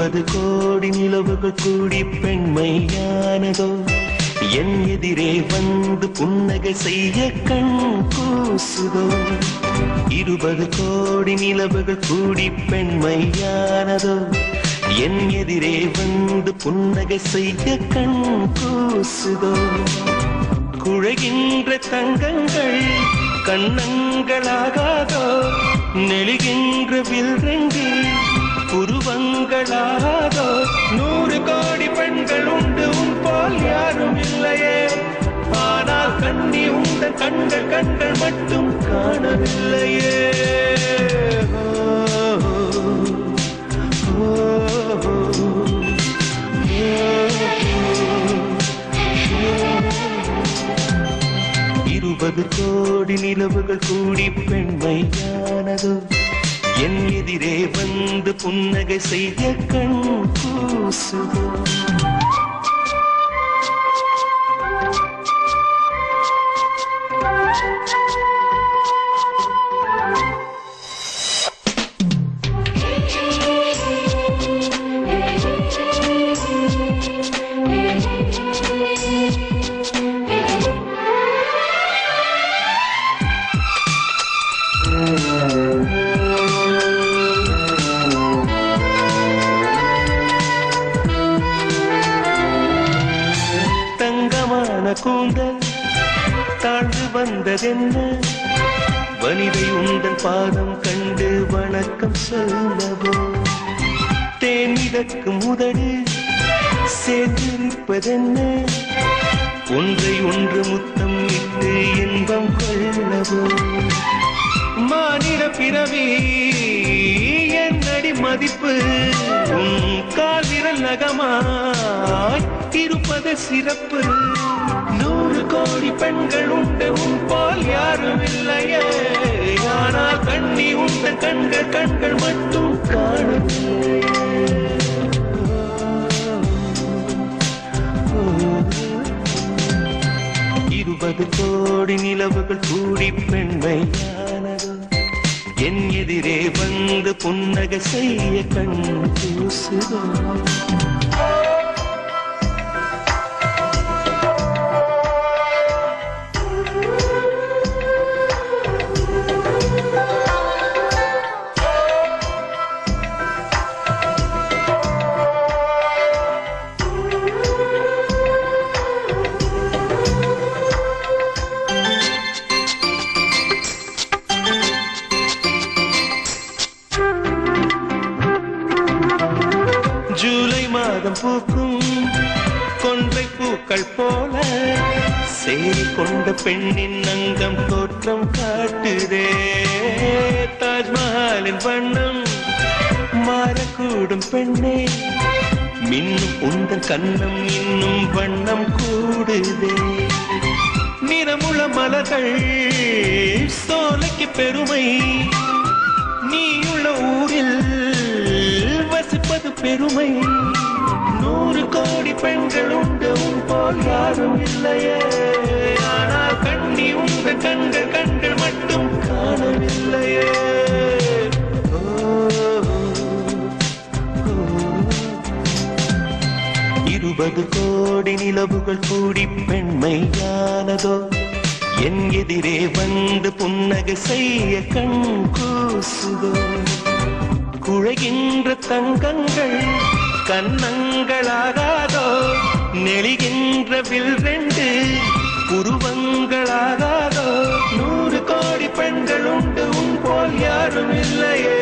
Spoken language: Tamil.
இருபது கோடி நிலவுகள் கூடி பெண்மையானதோ என் எதிரே வந்து புன்னகை செய்ய கண் கூசுதோ? இருபது கோடி நிலவுகள் கூடி பெண்மையானதோ என் எதிரே வந்து புன்னகை செய்ய கண் கூசுதோ? குழைகின்ற தங்கங்கள் கண்ணங்களாகாதோ? நெழுகின்ற வில்ரங்கில் புருவங்களாகாதோ நூறு கோடி பெண்கள் உண்டு உன் போல் யாரும் இல்லையே. ஆனால் கண்ணி உண்ட கண்கள் கண்கள் மட்டும் காணவில்லையே. இருபது கோடி நிலவுகள் கூடி பெண்மையானதோ என் எதிரே வந்து புன்னகை செய்ய கண் கூசுதோ தங்கமான கூந்தல் தாழ்ந்து வந்ததென்ன? வனிதை உந்தன் பாதம் கண்டு வணக்கம் சொல்லவோ? தேன் முதடு உதடு சேர்ந்திருப்பதென்ன ஒன்றை ஒன்று முத்தம் இட்டு இன்பம் கொள்ளவோ? மாநில பிறவி என்னடி மதிப்பு? உன் கால் விரல் இருப்பது சிறப்பு. நூறு கோடி பெண்கள் உண்டு உன் போல் யாரும் இல்லையே. ஆனால் கண்ணி உண்ட கண்கள் கண்கள் மட்டும் காணும். இருபது கோடி நிலவுகள் கூடி பெண்மை என் எதிரே வந்து புன்னகை செய்ய கண் பூசுவோம் பூக்கும் கொன்றை பூக்கள் போல சேரி கொண்ட பெண்ணின் அங்கம் தோற்றம் காட்டுதே. தாஜ்மஹாலின் வண்ணம் மாறக்கூடும் பெண்ணே. மின்னும் உந்தன் கண்ணம் இன்னும் வண்ணம் கூடுதே. நிறமுள மலர்கள் சோலைக்கு பெருமை. நீயுள்ள ஊரில் வசிப்பது பெருமை. நூறு கோடி பெண்கள் உண்டு உன் போல் யாரும் இல்லையே. ஆனால் கண்ணி உங்க கண்கள் கண்கள் மட்டும் காணவில்லையே. இருபது கோடி நிலவுகள் கூடி பெண்மையானதோ? என் எதிரே வந்து புன்னகை செய்ய கண் கூசுதோ? குழைகின்ற தங்கங்கள் கன்னங்களாகாதோ? நெளிகின்ற வில் ரெண்டு உருவங்களாகாதோ? நூறு கோடி பெண்கள் உண்டு உன் போல் யாரும் இல்லையே.